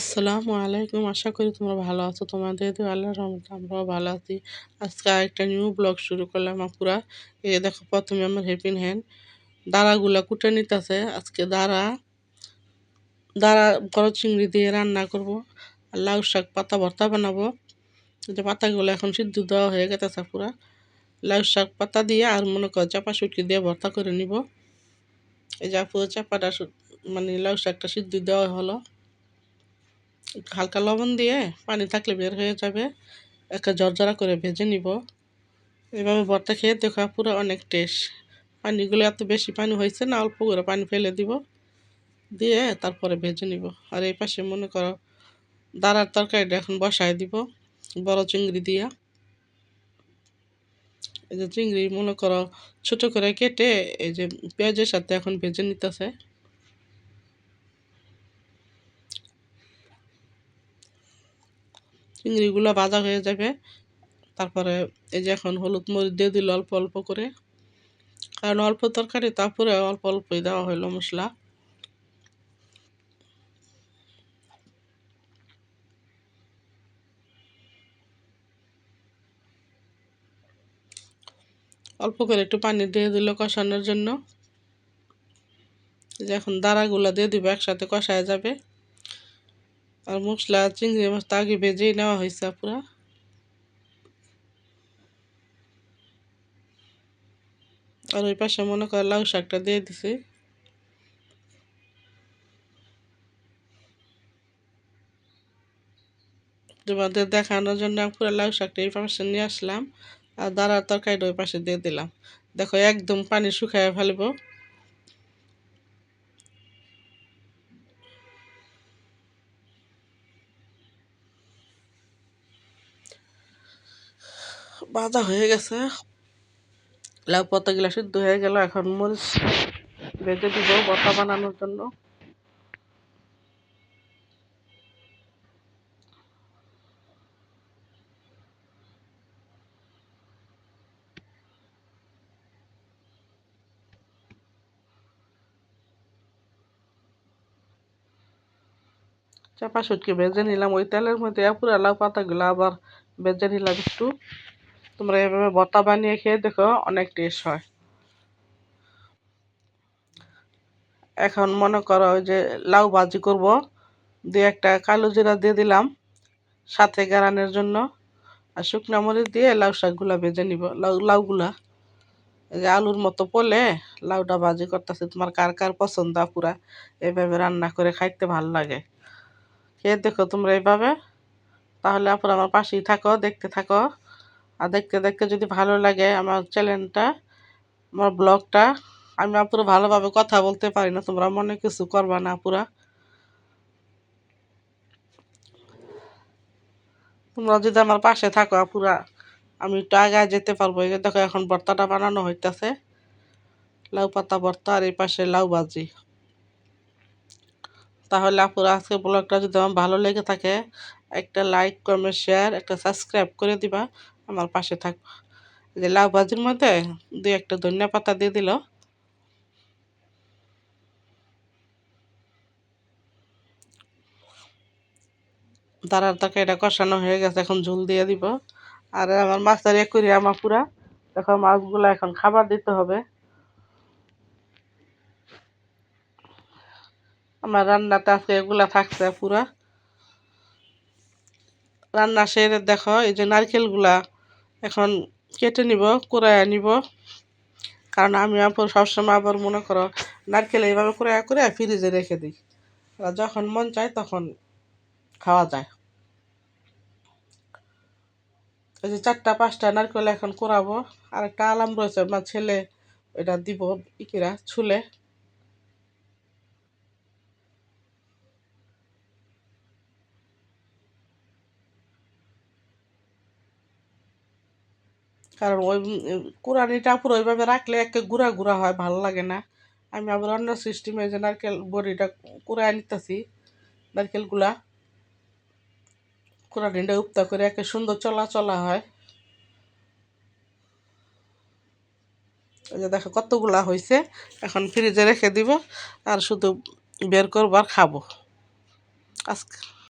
আসসালামু আলাইকুম। আশা করি তোমরা ভালো আছো। তোমাদের তো আল্লাহর রহমতে আমরাও ভালো আছি। আজকে আরেকটা নিউ ব্লগ শুরু করলাম আপুরা। এই দেখো, প্রথমে আমার হেপিন হ্যান্ড দাঁড়াগুলা কুটে নিতেছে। আজকে দাঁড়া দাঁড়া বড় চিংড়ি দিয়ে রান্না করব। আর লাউ শাক পাতা ভর্তা বানাবো। যে পাতাগুলো এখন সিদ্ধ দেওয়া হয়ে গেছে পুরা লাউ শাক পাতা দিয়ে আর মনে কর চাপা সুটকি দিয়ে ভর্তা করে নিব। এই যে পুরো চাপাটা মানে লাউ শাকটা সিদ্ধ দেওয়া হলো। হালকা লবণ দিয়ে পানি থাকলে বের হয়ে যাবে। একটা জর্জরা করে ভেজে নিব। এভাবে ভর্তা খেয়ে দেখা পুরো অনেক টেস্ট পানিগুলো এত বেশি পানি হয়েছে না, অল্প করে পানি ফেলে দিব। দিয়ে তারপরে ভেজে নিব। আর এই পাশে মনে করো দাঁড়ার তরকারিটা এখন বসায় দিব বড় চিংড়ি দিয়া। এই যে চিংড়ি মনে করো ছোটো করে কেটে এই যে পেঁয়াজের সাথে এখন ভেজে নিতেছে। চিংড়িগুলো ভাজা হয়ে যাবে। তারপরে এই যে এখন হলুদ মরিচ দিয়ে দিল অল্প অল্প করে। কারণ অল্প তরকারি, তারপরে অল্প অল্পই দেওয়া হইল মশলা। অল্প করে একটু পানি দিয়ে দিল কষানোর জন্য। যে এখন দাঁড়াগুলো দিয়ে দিব, একসাথে কষায় যাবে। আর মশলা চিংড়ি মাছটা আগে ভেজেই নেওয়া হয়েছে পুরা আর ওই পাশে মনে করে লাউ শাকটা দিয়ে দিছি তোমাদের দেখানোর জন্য পুরো লাউ শাকটা এই পাশে নিয়ে আসলাম আর দাঁড়ার তরকারিটা ওই পাশে দিয়ে দিলাম দেখো একদম পানি শুকায় ফেলব ভাজা হয়ে গেছে। লাউ পাতাগুলো সিদ্ধ হয়ে গেল, এখন মরিচ ভেজে দিব বতা বানানোর জন্য। চাপা সুটকে ভেজে নিলাম। ওই তেলের মধ্যে পুরো লাউ পাতাগুলো আবার ভেজে নিলাম একটু। তোমরা এভাবে বতা বানিয়ে খেয়ে দেখো, অনেক টেস্ট হয়। এখন মনে করো যে লাউ ভাজি করব, দিয়ে একটা কালো জিরা দিয়ে দিলাম সাথে গারানের জন্য, আর শুকনো মরিচ দিয়ে লাউ শাকগুলা ভেজে নিব, লাউ, লাউগুলা। যে আলুর মতো পলে লাউটা ভাজি করতেছে, তোমার কার কার পছন্দ পুরা এভাবে রান্না করে খাইতে ভালো লাগে। খেয়ে দেখো তোমরা এইভাবে তাহলে আপুরা আমার পাশেই থাকো, দেখতে থাকো। আর দেখতে দেখতে যদি ভালো লাগে আমার চ্যানেলটা আমার ব্লগটা আমি আপুরা ভালোভাবে কথা বলতে পারি না, তোমরা মনে কিছু করবা না পুরা তোমরা যদি আমার পাশে থাকো পুরা আমি একটু আগায় যেতে পারব। দেখো, এখন ভর্তাটা বানানো হইতেছে। লাউ পাতা ভর্তা আর এই পাশে লাউ ভাজি। তাহলে আপুরা আজকে ব্লগটা যদি আমার ভালো লেগে থাকে, একটা লাইক কমেন্ট শেয়ার একটা সাবস্ক্রাইব করে দিবা। আমার পাশে থাকব যে লাউ ভাজির মধ্যে দুই একটা ধনিয়া পাতা দিয়ে দিল। দাঁড়ার তাকে এটা কষানো হয়ে গেছে, এখন ঝুল দিয়ে দিব। আর আমার মাছের করি আমার পুরা এখন মাছগুলো এখন খাবার দিতে হবে। আমার রান্নাতে আজকে এগুলা থাকছে পুরা। রান্না সেরে দেখো, এই যে নারকেলগুলা এখন কেটে নিব, কুড়াইয়া নিব। কারণ আমি আবার সবসময় আবার মনে করো, নারকেল এইভাবে কুড়াইয়া করে ফ্রিজে রেখে দিই। যখন মন চায় তখন খাওয়া যায়। এই যে চারটা, পাঁচটা নারকেল এখন করাবো আর একটা আলাম রয়েছে, আমার ছেলে এটা দিব ইকিরা ছুলে। কারণ ওই কোরআনিটা পুরো ওইভাবে রাখলে একটা গুঁড়া গুঁড়া হয়, ভালো লাগে না। আমি আবার অন্য সিস্টেমে যে নারকেল বড়িটা কুড়ায় নিতেছি, নারকেলগুলা কোরআনিটা উপতা করে একে সুন্দর চলা চলা হয়। যে দেখো কতগুলা হয়েছে এখন ফ্রিজে রেখে দিব, আর শুধু বের করবার খাব। আজকে।